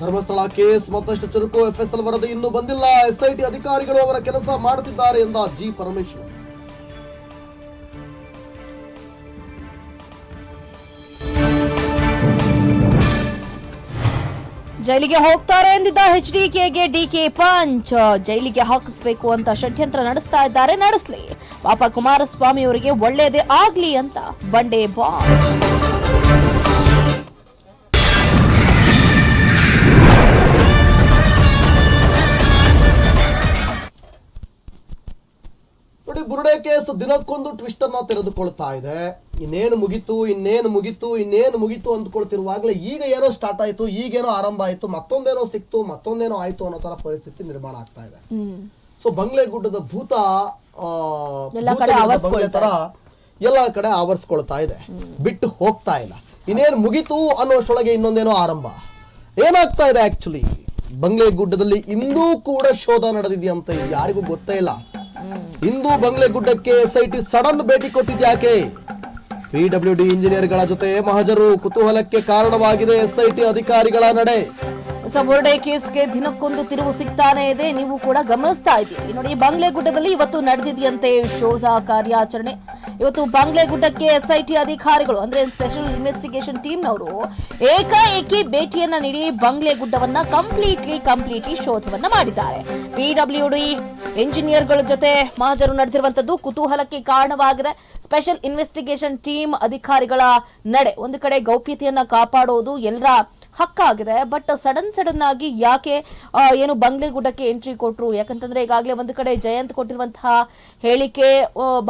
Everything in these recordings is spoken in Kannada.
ಧರ್ಮಸ್ಥಳ ಕೇಸ್ ಮತ್ತಷ್ಟು ಚುರುಕು. ಎಫ್ಎಸ್ಎಲ್ ವರದಿ ಇನ್ನೂ ಬಂದಿಲ್ಲ. ಎಸ್ಐಟಿ ಅಧಿಕಾರಿಗಳು ಅವರ ಕೆಲಸ ಮಾಡುತ್ತಿದ್ದಾರೆ ಎಂದ ಜಿ ಪರಮೇಶ್ವರ್. ಜೈಲಿಗೆ ಹೋಗ್ತಾರೆ ಎಂದಿದ್ದ ಎಚ್ ಡಿಕೆಗೆ ಡಿಕೆ ಪಂಚ್. ಜೈಲಿಗೆ ಹಾಕಿಸ್ಬೇಕು ಅಂತ ಷಡ್ಯಂತ್ರ ನಡೆಸ್ತಾ ಇದ್ದಾರೆ. ನಡೆಸ್ಲಿ. ಪಾಪ ಕುಮಾರಸ್ವಾಮಿ ಅವರಿಗೆ ಒಳ್ಳೇದೇ ಆಗ್ಲಿ ಅಂತ ಬಂಡೆ ಬಾಂಬ್. ಕೇಸ್ ದಿನಕ್ಕೊಂದು ಟ್ವಿಸ್ಟ್ ಅನ್ನ ತೆರೆದುಕೊಳ್ತಾ ಇದೆ. ಇನ್ನೇನು ಮುಗಿತು ಇನ್ನೇನು ಮುಗಿತು ಇನ್ನೇನು ಮುಗಿತು ಅಂದ್ಕೊಳ್ತಿರುವಾಗಲೇ ಈಗ ಏನೋ ಸ್ಟಾರ್ಟ್ ಆಯ್ತು ಈಗೇನೋ ಆರಂಭ ಆಯ್ತು ಮತ್ತೊಂದೇನೋ ಸಿಕ್ತು ಮತ್ತೊಂದೇನೋ ಆಯ್ತು ಅನ್ನೋ ತರ ಪರಿಸ್ಥಿತಿ ನಿರ್ಮಾಣ ಆಗ್ತಾ ಇದೆ. ಸೊ ಬಂಗ್ಲೆ ಗುಡ್ಡದ ಭೂತ ಬಂಗ್ಲೆ ತರ ಎಲ್ಲ ಕಡೆ ಆವರಿಸ್ಕೊಳ್ತಾ ಇದೆ. ಬಿಟ್ಟು ಹೋಗ್ತಾ ಇಲ್ಲ. ಇನ್ನೇನು ಮುಗಿತು ಅನ್ನೋಷ್ಟೊಳಗೆ ಇನ್ನೊಂದೇನೋ ಆರಂಭ. ಏನಾಗ್ತಾ ಇದೆ ಆಕ್ಚುಲಿ ಬಂಗ್ಲೆ ಗುಡ್ಡದಲ್ಲಿ ಇಂದೂ ಕೂಡ ಶೋಧ ನಡೆದಿದೆಯಂತ ಅಂತ ಯಾರಿಗೂ ಗೊತ್ತೇ ಇಲ್ಲ. ಇಂದು ಬಂಗ್ಲೆ ಗುಡ್ಡಕ್ಕೆ ಎಸ್ ಐ ಟಿ ಸಡನ್ ಭೇಟಿ ಕೊಟ್ಟಿದ್ಯಾಕೆ? ಪಿಡಬ್ಲ್ಯೂ ಡಿ ಇಂಜಿನಿಯರ್ಗಳ ಜೊತೆ ಮಹಜರು ಕುತೂಹಲಕ್ಕೆ ಕಾರಣವಾಗಿದೆ ಎಸ್ಐಟಿ ಅಧಿಕಾರಿಗಳ ನಡೆ. ಹೊಸ ಬುರುಡೆ ಕೇಸ್ಗೆ ದಿನಕ್ಕೊಂದು ತಿರುವು ಸಿಗ್ತಾನೆ ಇದೆ. ನೀವು ಕೂಡ ಗಮನಿಸ್ತಾ ಇದ್ದೀರಿ. ನೋಡಿ, ಬಾಂಗ್ಲೆಗುಡ್ಡದಲ್ಲಿ ಇವತ್ತು ನಡೆದಿದೆಯಂತೆ ಶೋಧ ಕಾರ್ಯಾಚರಣೆ. ಇವತ್ತು ಬಾಂಗ್ಲೆಗುಡ್ಡಕ್ಕೆ ಎಸ್ಐಟಿ ಅಧಿಕಾರಿಗಳು, ಅಂದ್ರೆ ಸ್ಪೆಷಲ್ ಇನ್ವೆಸ್ಟಿಗೇಷನ್ ಟೀಮ್ನವರು ಏಕಾಏಕಿ ಭೇಟಿಯನ್ನ ನೀಡಿ ಬಾಂಗ್ಲೆಗುಡ್ಡವನ್ನ ಕಂಪ್ಲೀಟ್ಲಿ ಕಂಪ್ಲೀಟ್ಲಿ ಶೋಧವನ್ನ ಮಾಡಿದ್ದಾರೆ. ಪಿಡಬ್ಲ್ಯೂಡಿ ಇಂಜಿನಿಯರ್ಗಳ ಜೊತೆ ಮಹಾಜರು ನಡೆದಿರುವಂತದ್ದು ಕುತೂಹಲಕ್ಕೆ ಕಾರಣವಾಗಿದೆ. ಸ್ಪೆಷಲ್ ಇನ್ವೆಸ್ಟಿಗೇಷನ್ ಟೀಮ್ ಅಧಿಕಾರಿಗಳ ನಡೆ, ಒಂದು ಕಡೆ ಗೌಪ್ಯತೆಯನ್ನ ಕಾಪಾಡೋದು, ಎಲ್ಲರ ಹಕ್ಕಾಗಿದೆ. ಬಟ್ ಸಡನ್ ಸಡನ್ ಆಗಿ ಯಾಕೆ ಏನು ಏನು ಬಂಗ್ಲೆಗುಡ್ಡಕ್ಕೆ ಎಂಟ್ರಿ ಕೊಟ್ಟರು ಯಾಕಂತಂದ್ರೆ ಈಗಾಗಲೇ ಒಂದು ಕಡೆ ಜಯಂತ್ ಕೊಟ್ಟಿರುವಂತಹ ಹೇಳಿಕೆ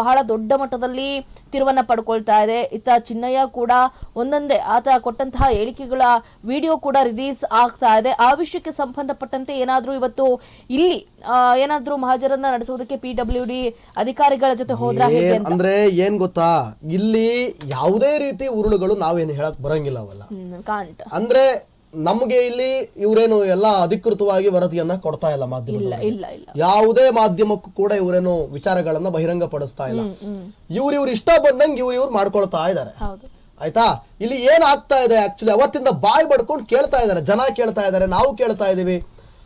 ಬಹಳ ದೊಡ್ಡ ಮಟ್ಟದಲ್ಲಿ ತಿರುವನ್ನ ಪಡ್ಕೊಳ್ತಾ ಇದೆ. ಇತ್ತ ಚಿನ್ನಯ್ಯ ಕೂಡ ಒಂದೊಂದೇ ಆತ ಕೊಟ್ಟಂತಹ ಹೇಳಿಕೆಗಳ ವಿಡಿಯೋ ಕೂಡ ರಿಲೀಸ್ ಆಗ್ತಾ ಇದೆ. ಆ ವಿಷಯಕ್ಕೆ ಸಂಬಂಧಪಟ್ಟಂತೆ ಏನಾದರೂ ಇವತ್ತು ಇಲ್ಲಿ ಏನಾದರೂ ಮಹಾಜರನ್ನ ನಡೆಸುವುದಕ್ಕೆ ಪಿ ಡಬ್ಲ್ಯೂ ಡಿ ಅಧಿಕಾರಿಗಳ ಜೊತೆ ಹೋದ್ರ ಹೇಗೆ ಅಂದ್ರೆ ಏನ್ ಗೊತ್ತಾ? ಇಲ್ಲಿ ಯಾವುದೇ ರೀತಿ ಉರುಳುಗಳು ನಾವೇನು ಹೇಳಕ್ ಬರಂಗಿಲ್ಲ ಅವಲ್ಲ. ಕಾಂಟ್ ಅಂದ್ರೆ ನಮಗೆ ಇಲ್ಲಿ ಇವರೇನು ಎಲ್ಲ ಅಧಿಕೃತವಾಗಿ ವರದಿಯನ್ನ ಕೊಡ್ತಾ ಇಲ್ಲ ಮಾಧ್ಯಮ ಯಾವುದೇ ಮಾಧ್ಯಮಕ್ಕೂ ಕೂಡ ಇವರೇನು ವಿಚಾರಗಳನ್ನ ಬಹಿರಂಗ ಪಡಿಸ್ತಾ ಇಲ್ಲ ಇವ್ರಿವ್ರು ಇವ್ರ ಇಷ್ಟ ಬಂದಂಗೆ ಇವ್ರ ಇವ್ರು ಮಾಡ್ಕೊಳ್ತಾ ಇದ್ದಾರೆ ಆಯ್ತಾ? ಇಲ್ಲಿ ಏನ್ ಆಗ್ತಾ ಇದೆ ಆಕ್ಚುಲಿ ಅವತ್ತಿಂದ ಬಾಯಿ ಬಡ್ಕೊಂಡು ಕೇಳ್ತಾ ಇದ್ದಾರೆ ಜನ ಕೇಳ್ತಾ ಇದ್ದಾರೆ ನಾವು ಕೇಳ್ತಾ ಇದೀವಿ.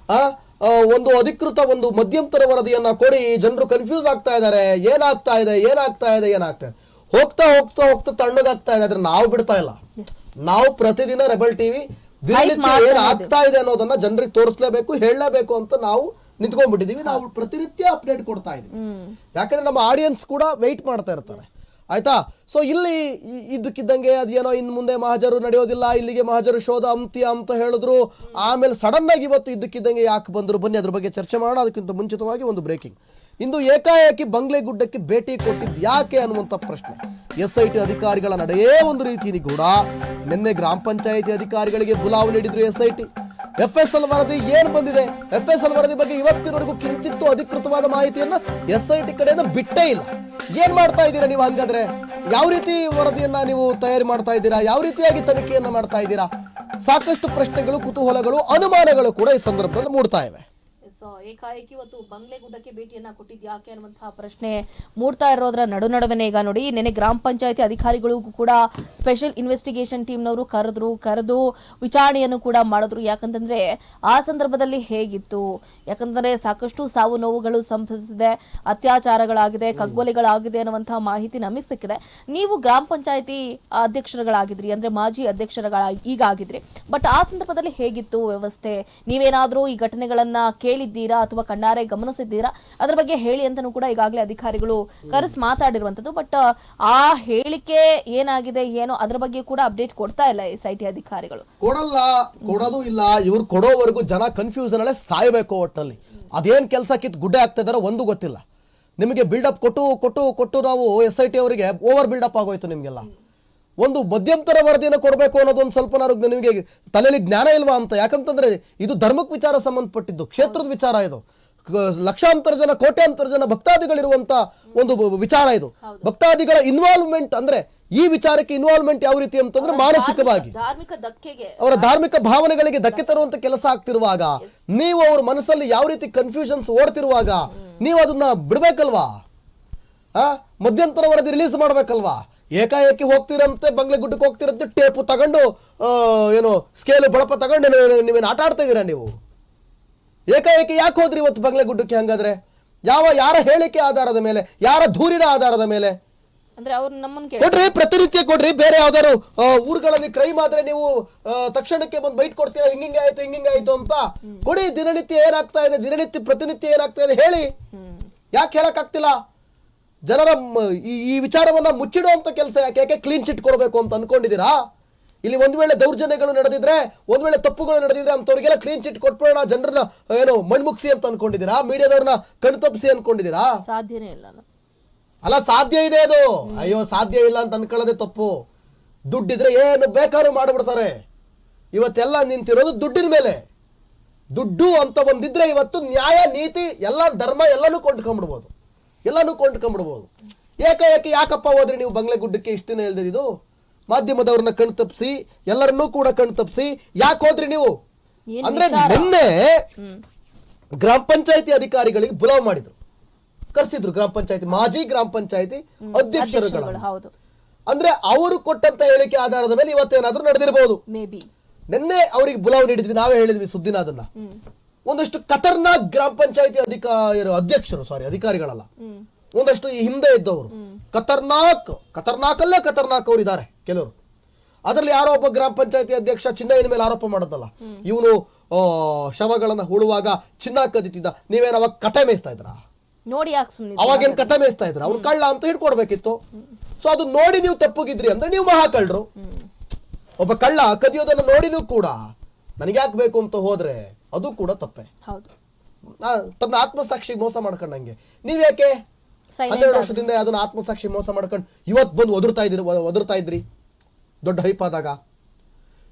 ಆ ಆ, ಒಂದು ಅಧಿಕೃತ ಒಂದು ಮಧ್ಯಂತರ ವರದಿಯನ್ನ ಕೊಡಿ ಜನರು ಕನ್ಫ್ಯೂಸ್ ಆಗ್ತಾ ಇದ್ದಾರೆ ಏನಾಗ್ತಾ ಇದೆ ಏನಾಗ್ತಾ ಇದೆ ಏನಾಗ್ತಾ ಇದೆ? ಹೋಗ್ತಾ ಹೋಗ್ತಾ ಹೋಗ್ತಾ ತಣ್ಣಗಾಗ್ತಾ ಇದೆ ಆದ್ರೆ ನಾವು ಬಿಡ್ತಾ ಇಲ್ಲ. ನಾವು ಪ್ರತಿದಿನ ರೆಬಲ್ ಟಿವಿ ದಿನನಿತ್ಯ ಏನ್ ಆಗ್ತಾ ಇದೆ ಅನ್ನೋದನ್ನ ಜನರಿಗೆ ತೋರಿಸ್ಲೇಬೇಕು ಹೇಳಲೇಬೇಕು ಅಂತ ನಾವು ನಿಂತ್ಕೊಂಡ್ಬಿಟ್ಟಿದೀವಿ. ನಾವು ಪ್ರತಿನಿತ್ಯ ಅಪ್ಡೇಟ್ ಕೊಡ್ತಾ ಇದೀವಿ ಯಾಕಂದ್ರೆ ನಮ್ಮ ಆಡಿಯನ್ಸ್ ಕೂಡ ವೆಯ್ಟ್ ಮಾಡ್ತಾ ಇರ್ತಾರೆ. ಆಯ್ತಾ? ಸೊ ಇಲ್ಲಿ ಇದ್ದಕ್ಕಿದ್ದಂಗೆ ಅದೇನೋ ಇನ್ನು ಮುಂದೆ ಮಹಾಜರು ನಡೆಯೋದಿಲ್ಲ, ಇಲ್ಲಿಗೆ ಮಹಾಜರು ಶೋಧ ಅಂತ್ಯ ಅಂತ ಹೇಳಿದ್ರು. ಆಮೇಲೆ ಸಡನ್ ಆಗಿ ಇವತ್ತು ಇದ್ದಕ್ಕಿದ್ದಂಗೆ ಯಾಕೆ ಬಂದರು? ಬನ್ನಿ, ಅದ್ರ ಬಗ್ಗೆ ಚರ್ಚೆ ಮಾಡೋಣ. ಅದಕ್ಕಿಂತ ಮುಂಚಿತವಾಗಿ ಒಂದು ಬ್ರೇಕಿಂಗ್ ಇಂದು ಏಕಾಏಕಿ ಬಂಗ್ಲೆ ಗುಡ್ಡಕ್ಕೆ ಭೇಟಿ ಕೊಟ್ಟಿದ್ದು ಯಾಕೆ ಅನ್ನುವಂಥ ಪ್ರಶ್ನೆ. ಎಸ್ ಐ ಟಿ ಅಧಿಕಾರಿಗಳ ನಡೆಯೇ ಒಂದು ರೀತಿ ನಿಗೂಢ. ನಿನ್ನೆ ಗ್ರಾಮ ಪಂಚಾಯಿತಿ ಅಧಿಕಾರಿಗಳಿಗೆ ಬುಲಾವ್ ನೀಡಿದ್ರು S I T F S L ವರದಿ ಏನು ಬಂದಿದೆ? ಎಫ್ ಎಸ್ ಎಲ್ ವರದಿ ಬಗ್ಗೆ ಇವತ್ತಿನವರೆಗೂ ಕಿಂಚಿತ್ತು ಅಧಿಕೃತವಾದ ಮಾಹಿತಿಯನ್ನು ಎಸ್ ಐ ಟಿ ಕಡೆಯಿಂದ ಬಿಟ್ಟೇ ಇಲ್ಲ. ಏನ್ ಮಾಡ್ತಾ ಇದ್ದೀರಾ ನೀವು ಹಂಗಾದ್ರೆ? ಯಾವ ರೀತಿ ವರದಿಯನ್ನ ನೀವು ತಯಾರಿ ಮಾಡ್ತಾ ಇದ್ದೀರಾ? ಯಾವ ರೀತಿಯಾಗಿ ತನಿಖೆಯನ್ನು ಮಾಡ್ತಾ ಇದ್ದೀರಾ? ಸಾಕಷ್ಟು ಪ್ರಶ್ನೆಗಳು, ಕುತೂಹಲಗಳು, ಅನುಮಾನಗಳು ಕೂಡ ಈ ಸಂದರ್ಭದಲ್ಲಿ ಮೂಡ್ತಾ ಇವೆ. ಸೊ ಏಕಾಏಕಿ ಇವತ್ತು ಭೇಟಿಯನ್ನ ಕೊಟ್ಟಿದ್ದು ಯಾಕೆ ಅನ್ನುವಂತಹ ಪ್ರಶ್ನೆ ಮೂಡ್ತಾ ಇರೋದ್ರ ನಡು ನಡುವೆನೇ ಈಗ ನೋಡಿ ನೆನೆ ಗ್ರಾಮ ಪಂಚಾಯತಿ ಅಧಿಕಾರಿಗಳಿಗೂ ಕೂಡ ಸ್ಪೆಷಲ್ ಇನ್ವೆಸ್ಟಿಗೇಷನ್ ಟೀಮ್ನವರು ಕರೆದ್ರು, ಕರೆದು ವಿಚಾರಣೆಯನ್ನು ಕೂಡ ಮಾಡಿದ್ರು. ಯಾಕಂತಂದ್ರೆ ಆ ಸಂದರ್ಭದಲ್ಲಿ ಹೇಗಿತ್ತು? ಯಾಕಂತಂದ್ರೆ ಸಾಕಷ್ಟು ಸಾವು ನೋವುಗಳು ಸಂಭವಿಸಿದೆ, ಅತ್ಯಾಚಾರಗಳಾಗಿದೆ, ಕಗ್ಗೊಲೆಗಳಾಗಿದೆ ಅನ್ನುವಂತಹ ಮಾಹಿತಿ ನಮಗೆ ಸಿಕ್ಕಿದೆ. ನೀವು ಗ್ರಾಮ ಪಂಚಾಯತಿ ಅಧ್ಯಕ್ಷರುಗಳಾಗಿದ್ರಿ, ಅಂದ್ರೆ ಮಾಜಿ ಅಧ್ಯಕ್ಷರುಗಳ ಈಗ ಆಗಿದ್ರಿ ಬಟ್ ಆ ಸಂದರ್ಭದಲ್ಲಿ ಹೇಗಿತ್ತು ವ್ಯವಸ್ಥೆ? ನೀವೇನಾದ್ರೂ ಈ ಘಟನೆಗಳನ್ನ ಕೇಳಿದ್ದೀರಾ ಅಥವಾ ಕಣ್ಣಾರೆ ಗಮನಿಸಿದ್ದೀರಾ? ಅದರ ಬಗ್ಗೆ ಹೇಳಿ ಅಂತನೂ ಕೂಡ ಈಗಾಗಲೇ ಅಧಿಕಾರಿಗಳು ಕರೆಸಿ ಮಾತಾಡಿರುವಂತದ್ದು ಬಟ್ ಆ ಹೇಳಿಕೆ ಏನಾಗಿದೆ, ಏನೋ ಅದರ ಬಗ್ಗೆ ಕೂಡ ಅಪ್ಡೇಟ್ ಕೊಡ್ತಾ ಇಲ್ಲ ಎಸ್ ಐ ಟಿ ಅಧಿಕಾರಿಗಳು. ಕೊಡಲ್ಲ, ಕೊಡೋದು ಇಲ್ಲ. ಇವ್ರು ಕೊಡೋವರೆಗೂ ಜನ ಕನ್ಫ್ಯೂಷನ್ ಅಲ್ಲೇ ಸಾಯಬೇಕು ಒಟ್ಟಲ್ಲಿ ಅದೇನ್ ಕೆಲಸ ಕಿತ್ತು ಗುಡ್ಡೆ ಆಗ್ತಾ ಒಂದು ಗೊತ್ತಿಲ್ಲ. ನಿಮಗೆ ಬಿಲ್ಡಪ್ ಕೊಟ್ಟು ಕೊಟ್ಟು ಕೊಟ್ಟು ನಾವು ಎಸ್ ಐ ಟಿ ಅವರಿಗೆ ಓವರ್ ಬಿಲ್ಡಪ್ ಆಗೋಯ್ತು ನಿಮಗೆಲ್ಲ. ಒಂದು ಮಧ್ಯಂತರ ವರದಿಯನ್ನು ಕೊಡಬೇಕು ಅನ್ನೋದು ಒಂದು ಸ್ವಲ್ಪ ನಾನು ನಿಮಗೆ ತಲೆಯಲ್ಲಿ ಜ್ಞಾನ ಇಲ್ವಾ ಅಂತ. ಯಾಕಂತಂದ್ರೆ ಇದು ಧರ್ಮಕ್ಕೆ ವಿಚಾರ ಸಂಬಂಧಪಟ್ಟಿದ್ದು ಕ್ಷೇತ್ರದ ವಿಚಾರ ಇದು. ಲಕ್ಷಾಂತರ ಜನ ಕೋಟ್ಯಾಂತರ ಜನ ಭಕ್ತಾದಿಗಳಿರುವಂತ ಒಂದು ವಿಚಾರ ಇದು. ಭಕ್ತಾದಿಗಳ ಇನ್ವಾಲ್ವ್ಮೆಂಟ್ ಅಂದ್ರೆ ಈ ವಿಚಾರಕ್ಕೆ ಇನ್ವಾಲ್ವ್ಮೆಂಟ್ ಯಾವ ರೀತಿ ಅಂತಂದ್ರೆ ಮಾನಸಿಕವಾಗಿ. ಅವರ ಧಾರ್ಮಿಕ ಭಾವನೆಗಳಿಗೆ ಧಕ್ಕೆ ತರುವಂತ ಕೆಲಸ ಆಗ್ತಿರುವಾಗ ನೀವು ಅವ್ರ ಮನಸ್ಸಲ್ಲಿ ಯಾವ ರೀತಿ ಕನ್ಫ್ಯೂಷನ್ಸ್ ಓಡ್ತಿರುವಾಗ ನೀವು ಅದನ್ನ ಬಿಡ್ಬೇಕಲ್ವಾ? ಆ ಮಧ್ಯಂತರ ವರದಿ ರಿಲೀಸ್ ಮಾಡ್ಬೇಕಲ್ವಾ? ಏಕಾಏಕಿ ಹೋಗ್ತಿರಂತೆ ಬಂಗ್ಲೆ ಗುಡ್ಡಕ್ಕೆ ಹೋಗ್ತಿರಂತೆ ಟೇಪು ತಗೊಂಡು ಏನು ಸ್ಕೇಲು ಬಳಪ ತಗೊಂಡು ನೀವೇನು- ಆಟ ಆಡ್ತಾ ಇದೀರಾ ನೀವು? ಏಕಾಏಕಿ ಯಾಕೆ ಹೋದ್ರಿ ಇವತ್ತು ಬಂಗ್ಲೆ ಗುಡ್ಡಕ್ಕೆ ಹಂಗಾದ್ರೆ? ಯಾವ ಯಾರ ಹೇಳಿಕೆ ಆಧಾರದ ಮೇಲೆ ಯಾರ ದೂರಿನ ಆಧಾರದ ಮೇಲೆ? ಅಂದ್ರೆ ಅವ್ರು ನಮ್ಮನ್ನ ಕೇಳಿ. ಕೊಡ್ರಿ ಪ್ರತಿನಿತ್ಯ ಕೊಡ್ರಿ ಬೇರೆ ಯಾವ್ದಾದ್ರು ಊರುಗಳಲ್ಲಿ ಕ್ರೈಮ್ ಆದ್ರೆ ನೀವು ತಕ್ಷಣಕ್ಕೆ ಬಂದು ಬೈಟ್ ಕೊಡ್ತೀರಾ ಹಿಂಗಿಂಗ್ ಆಯ್ತು ಹಿಂಗಿಂಗ್ ಆಯ್ತು ಅಂತ? ಕೊಡಿ ದಿನನಿತ್ಯ ಏನಾಗ್ತಾ ಇದೆ ದಿನನಿತ್ಯ ಪ್ರತಿನಿತ್ಯ ಏನಾಗ್ತಾ ಇದೆ ಹೇಳಿ. ಯಾಕೆ ಹೇಳಕ್ ಆಗ್ತಿಲ್ಲ ಜನರ ಈ ಈ ವಿಚಾರವನ್ನ ಮುಚ್ಚಿಡುವಂತ ಕೆಲಸ ಯಾಕೆ? ಯಾಕೆ ಕ್ಲೀನ್ ಚಿಟ್ ಕೊಡಬೇಕು ಅಂತ ಅನ್ಕೊಂಡಿದ್ದೀರಾ? ಇಲ್ಲಿ ಒಂದು ವೇಳೆ ದೌರ್ಜನ್ಯಗಳು ನಡೆದಿದ್ರೆ ಒಂದು ವೇಳೆ ತಪ್ಪುಗಳು ನಡೆದಿದ್ರೆ ಅಂತವ್ರಿಗೆಲ್ಲ ಕ್ಲೀನ್ ಚಿಟ್ ಕೊಟ್ಬಿಡೋಣ ಜನರನ್ನ ಏನು ಮಣ್ಮುಗ್ಸಿ ಅಂತ ಅನ್ಕೊಂಡಿದ್ದೀರಾ? ಮೀಡಿಯಾದವ್ರನ್ನ ಕಣ್ತಪ್ಪಿಸಿ ಅನ್ಕೊಂಡಿದ್ದೀರಾ? ಸಾಧ್ಯನೇ ಇಲ್ಲ. ಅಲ್ಲ ಸಾಧ್ಯ ಇದೆ ಅದು. ಅಯ್ಯೋ ಸಾಧ್ಯ ಇಲ್ಲ ಅಂತ ಅನ್ಕೊಳ್ಳೋದೇ ತಪ್ಪು. ದುಡ್ಡಿದ್ರೆ ಏನು ಬೇಕಾದ್ರೂ ಮಾಡಿಬಿಡ್ತಾರೆ. ಇವತ್ತೆಲ್ಲ ನಿಂತಿರೋದು ದುಡ್ಡಿನ ಮೇಲೆ. ದುಡ್ಡು ಅಂತ ಒಂದಿದ್ರೆ ಇವತ್ತು ನ್ಯಾಯ ನೀತಿ ಎಲ್ಲ ಧರ್ಮ ಎಲ್ಲನೂ ಕೊಂಡ್ಕೊಂಡ್ಬಿಡ್ಬೋದು. ಎಲ್ಲನೂ ಕೊಂಡ್ಕೊಂಡ್ಬಿಡ್ಬೋದು. ಏಕಾಏಕಿ ಯಾಕಪ್ಪ ಹೋದ್ರೆ ನೀವು ಬಂಗ್ಲೆ ಗುಡ್ಡಕ್ಕೆ ಇಷ್ಟು ದಿನ ಇಲ್ದಿದ್ದು ಮಾಧ್ಯಮದವ್ರನ್ನ ಕಣ್ ತಪ್ಪಿಸಿ ಎಲ್ಲರನ್ನೂ ಕೂಡ ಕಣ್ ತಪ್ಪಿಸಿ ಯಾಕೆ ಹೋದ್ರಿ ನೀವು? ಅಂದ್ರೆ? ನಿನ್ನೆ ಗ್ರಾಮ ಪಂಚಾಯತಿ ಅಧಿಕಾರಿಗಳಿಗೆ ಬುಲಾವ್ ಮಾಡಿದ್ರು. ಕರ್ಸಿದ್ರು ಗ್ರಾಮ ಪಂಚಾಯತಿ ಮಾಜಿ ಗ್ರಾಮ ಪಂಚಾಯತಿ ಅಧ್ಯಕ್ಷರುಗಳ ಹೌದು. ಅಂದ್ರೆ ಅವರು ಕೊಟ್ಟಂತ ಹೇಳಿಕೆ ಆಧಾರದ ಮೇಲೆ ಇವತ್ತೇನಾದ್ರೂ ನಡೆದಿರಬಹುದು ನಿನ್ನೆ ಅವರಿಗೆ ಬುಲಾವ್ ನೀಡಿದ್ವಿ ನಾವೇ ಹೇಳಿದ್ವಿ ಸುದ್ದಿನ ಅದನ್ನ. ಒಂದಷ್ಟು ಖತರ್ನಾಕ್ ಗ್ರಾಮ ಪಂಚಾಯತಿ ಅಧಿಕಾರಿ ಅಧ್ಯಕ್ಷರು ಸಾರಿ ಅಧಿಕಾರಿಗಳಲ್ಲ. ಒಂದಷ್ಟು ಈ ಹಿಂದೆ ಇದ್ದವರು. ಖತರ್ನಾಕ್ ಖತರ್ನಾಕಲ್ಲೇ ಖತರ್ನಾಕ್ ಅವ್ರು ಇದ್ದಾರೆ ಕೆಲವರು. ಅದರಲ್ಲಿ ಯಾರೋ ಒಬ್ಬ ಗ್ರಾಮ ಪಂಚಾಯತಿ ಅಧ್ಯಕ್ಷ ಚಿನ್ನಯ್ಯನ ಮೇಲೆ ಆರೋಪ ಮಾಡೋದಲ್ಲ ಇವನು ಶವಗಳನ್ನ ಹೂಳುವಾಗ ಚಿನ್ನ ಕದಿತಿದ್ದ. ನೀವೇನು ಅವಾಗ ಕತೆ ಮೇಯಿಸ್ತಾ ಇದ್ರ? ನೋಡಿ ಅವಾಗೇನು ಕತೆ ಮೇಯಿಸ್ತಾ ಇದ್ರ? ಅವ್ರು ಕಳ್ಳ ಅಂತ ಹಿಡ್ಕೊಡ್ಬೇಕಿತ್ತು. ಸೊ ಅದು ನೋಡಿ ನೀವು ತಪ್ಪುಗಿದ್ರಿ ಅಂದ್ರೆ ನೀವು ಮಹಾ ಕಳ್ಳರು ಒಬ್ಬ ಕಳ್ಳ ಕದಿಯೋದನ್ನ ನೋಡಿನೂ ಕೂಡ ನನಗೆ ಬೇಕು ಅಂತ ಹೋದ್ರೆ ಅದು ಕೂಡ ತಪ್ಪೆ. ಹೌದು. ತನ್ನ ಆತ್ಮಸಾಕ್ಷಿಗೆ ಮೋಸ ಮಾಡ್ಕೊಂಡಂಗೆ ನೀವ್ಯಾಕೆ? ಯಾಕೆ ಹನ್ನೆರಡು ವರ್ಷದಿಂದ ಅದನ್ನ ಆತ್ಮಸಾಕ್ಷಿ ಮೋಸ ಮಾಡ್ಕೊಂಡು ಇವತ್ತು ಬಂದು ಒದರ್ತಾ ಇದ್ರಿ ಒದರ್ತಾ ಇದ್ರಿ? ದೊಡ್ಡ ಹೈಪ್ ಆದಾಗ.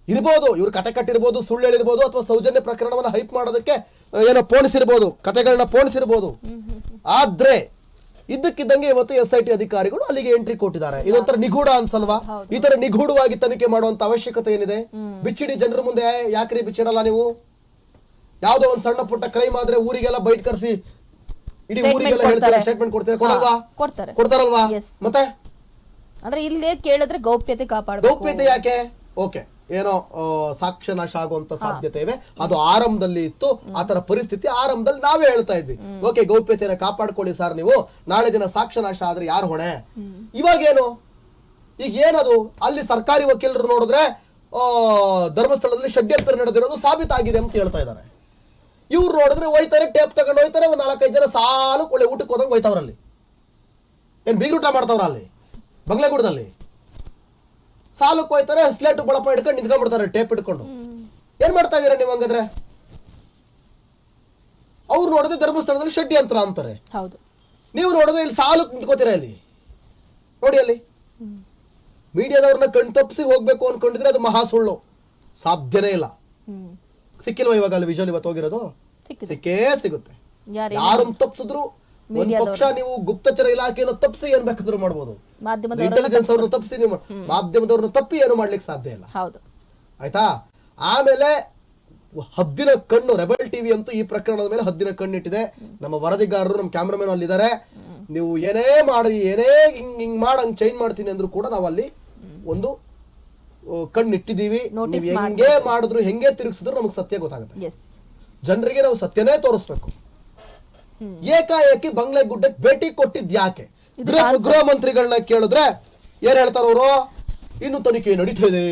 ಇರ್ಬೋದು ಇವ್ರು ಕತೆ ಕಟ್ಟಿರ್ಬೋದು ಸುಳ್ಳು ಹೇಳಿರ್ಬೋದು ಅಥವಾ ಸೌಜನ್ಯ ಪ್ರಕರಣವನ್ನ ಹೈಪ್ ಮಾಡೋದಕ್ಕೆ ಏನೋ ಪೋಣಿಸಿರ್ಬೋದು ಕತೆಗಳನ್ನ ಪೋಣಿಸಿರ್ಬೋದು ಆದ್ರೆ ಇದ್ದಕ್ಕಿದ್ದಂಗೆ ಇವತ್ತು ಎಸ್ ಐ ಟಿ ಅಧಿಕಾರಿಗಳು ಅಲ್ಲಿಗೆ ಎಂಟ್ರಿ ಕೊಟ್ಟಿದ್ದಾರೆ. ಇದೊಂಥರ ನಿಗೂಢ ಅನ್ಸಲ್ವಾ? ಈ ತರ ನಿಗೂಢವಾಗಿ ತನಿಖೆ ಮಾಡುವಂತ ಅವಶ್ಯಕತೆ ಏನಿದೆ? ಬಿಚ್ಚಿಡಿ ಜನರ ಮುಂದೆ ಯಾಕ್ರಿ ಬಿಚ್ಚಿಡಲ್ಲ ನೀವು? ಯಾವ್ದೋ ಒಂದ್ ಸಣ್ಣ ಪುಟ್ಟ ಕ್ರೈಮ್ ಆದ್ರೆ ಊರಿಗೆಲ್ಲ ಬೈಟ್ ಕರ್ಸಿ ಇಡೀ ಊರಿಗೆಲ್ಲ ಹೇಳ್ತಾರೆ ಸ್ಟೇಟ್ಮೆಂಟ್ ಕೊಡ್ತೀರಾ? ಕೊಡಲ್ವಾ? ಕೊಡ್ತಾರೆ. ಕೊಡ್ತಾರಲ್ವಾ? ಮತ್ತೆ? ಅಂದ್ರೆ ಇಲ್ಲಿ ಕೇಳಿದ್ರೆ ಗೌಪ್ಯತೆ ಕಾಪಾಡ ಗೌಪ್ಯತೆ ಯಾಕೆ? ಓಕೆ. ಏನೋ ಸಾಕ್ಷ್ಯ ನಾಶ ಆಗುವಂತ ಸಾಧ್ಯತೆ ಇವೆ ಅದು ಆರಂಭದಲ್ಲಿ ಇತ್ತು. ಆತರ ಪರಿಸ್ಥಿತಿ ಆರಂಭದಲ್ಲಿ ನಾವೇ ಹೇಳ್ತಾ ಇದ್ವಿ. ಓಕೆ ಗೌಪ್ಯತೆಯನ್ನ ಕಾಪಾಡ್ಕೊಳ್ಳಿ ಸರ್ ನೀವು. ನಾಳೆ ದಿನ ಸಾಕ್ಷ್ಯ ನಾಶ ಆದ್ರೆ ಯಾರು ಹೊಣೆ? ಇವಾಗೇನು? ಈಗ ಏನದು? ಅಲ್ಲಿ ಸರ್ಕಾರಿ ವಕೀಲರು ನೋಡಿದ್ರೆ ಧರ್ಮಸ್ಥಳದಲ್ಲಿ ಷಡ್ಯಂತ್ರ ನಡೆದಿರೋದು ಸಾಬೀತಾಗಿದೆ ಅಂತ ಹೇಳ್ತಾ ಇದ್ದಾರೆ. ಇವ್ರು ನೋಡಿದ್ರೆ ಹೋಯ್ತಾರೆ ಟೇಪ್ ತಗೊಂಡು ಹೋಯ್ತಾರೆ ಒಂದು ನಾಲ್ಕೈದು ಜನ ಸಾಲು ಕೊಳೆ ಊಟಕ್ಕೆ ಹೋದಂಗೆ ಹೋಯ್ತವ್ರಲ್ಲಿ ಏನು ಬೀಗ್ರೂಟ ಮಾಡ್ತಾವ್ರ ಅಲ್ಲಿ? ಬಂಗ್ಲೆಗೂಡದಲ್ಲಿ? ಸಾಲಕ್ಕೆ ಹೋಯ್ತಾರೆ ಸ್ಲೇಟ್ ಬಳಪ ಹಿಡ್ಕೊಂಡು ನಿಂತ್ಕೊಂಡ್ಬಿಡ್ತಾರೆ ಟೇಪ್ ಹಿಡ್ಕೊಂಡು. ಏನ್ ಮಾಡ್ತಾ ಇದ್ದೀರಾ ನೀವು ಹಂಗಾದ್ರೆ? ಅವ್ರು ನೋಡಿದ್ರೆ ಧರ್ಮಸ್ಥಳದಲ್ಲಿ ಷಡ್ಯಂತ್ರ ಅಂತಾರೆ. ಹೌದು. ನೀವು ನೋಡಿದ್ರೆ ಇಲ್ಲಿ ಸಾಲು ನಿಂತ್ಕೋತೀರಾ ಇಲ್ಲಿ? ನೋಡಿ ಅಲ್ಲಿ. ಮೀಡಿಯಾದವ್ರನ್ನ ಕಣ್ ತಪ್ಪಿಸಿ ಹೋಗ್ಬೇಕು ಅನ್ಕೊಂಡಿದ್ರೆ ಅದು ಮಹಾ ಸುಳ್ಳು. ಸಾಧ್ಯನೇ ಇಲ್ಲ. ಸಿಕ್ಕಿಲ್ವಾ ಇವಾಗ ಅಲ್ಲಿ ವಿಜುವಲ್ ಇವತ್ತು ಹೋಗಿರೋದು? ಸಿಕ್ಕಿದೆ. ಸಿಕ್ಕೇ ಸಿಗುತ್ತೆ. ಯಾರು ಯಾರನ್ನ ತಪ್ಪಿಸಿದ್ರು ಒಂದ್ ಪಕ್ಷ ನೀವು ಗುಪ್ತಚರ ಇಲಾಖೆಯನ್ನು ತಪ್ಪಿಸಿ ಏನ್ ಬೇಕಾದ್ರೂ ಮಾಡ್ಬೋದು. ಮಾಧ್ಯಮದವರು ಇಂಟೆಲಿಜೆನ್ಸ್ ಅವ್ರನ್ನ ತಪ್ಪಿಸಿ ನೀವು ಮಾಧ್ಯಮದವ್ರನ್ನ ತಪ್ಪಿ ಏನು ಮಾಡ್ಲಿಕ್ಕೆ ಸಾಧ್ಯ ಇಲ್ಲ. ಹೌದು. ಆಯ್ತಾ? ಆಮೇಲೆ ಹದ್ದಿನ ಕಣ್ಣು ರೆಬಲ್ ಟಿವಿ ಅಂತೂ ಈ ಪ್ರಕರಣದ ಮೇಲೆ ಹದ್ದಿನ ಕಣ್ಣಿಟ್ಟಿದೆ. ನಮ್ಮ ವರದಿಗಾರರು ನಮ್ಮ ಕ್ಯಾಮ್ರಾಮನ್ ಅಲ್ಲಿದ್ದಾರೆ. ನೀವು ಏನೇ ಮಾಡಿ ಏನೇ ಹಿಂಗ್ ಹಿಂಗ್ ಮಾಡಿ ಹಂಗ್ ಚೇಂಜ್ ಮಾಡ್ತೀನಿ ಅಂದ್ರೂ ಕೂಡ ನಾವು ಅಲ್ಲಿ ಒಂದು Notice ನೀವು ಹೆಂಗೆ ಮಾಡಿದ್ರು ಹೆಂಗೆ ತಿರುಗಿಸಿದ್ರು ನಮಗೆ ಸತ್ಯ ಗೊತ್ತಾಗುತ್ತೆ. ಜನರಿಗೆ ನಾವು ಸತ್ಯನೇ ತೋರಿಸ್ಬೇಕು. ಏಕಾಏಕಿ ಬಂಗ್ಲೆ ಗುಡ್ಡಕ್ಕೆ ಭೇಟಿ ಕೊಟ್ಟಿದ್ ಯಾಕೆ? ಗೃಹ ಗೃಹ ಮಂತ್ರಿಗಳನ್ನ ಕೇಳಿದ್ರೆ ಏನ್ ಹೇಳ್ತಾರ ಅವರು? ಇನ್ನು ತನಿಖೆ ನಡೀತಾ ಇದೆ.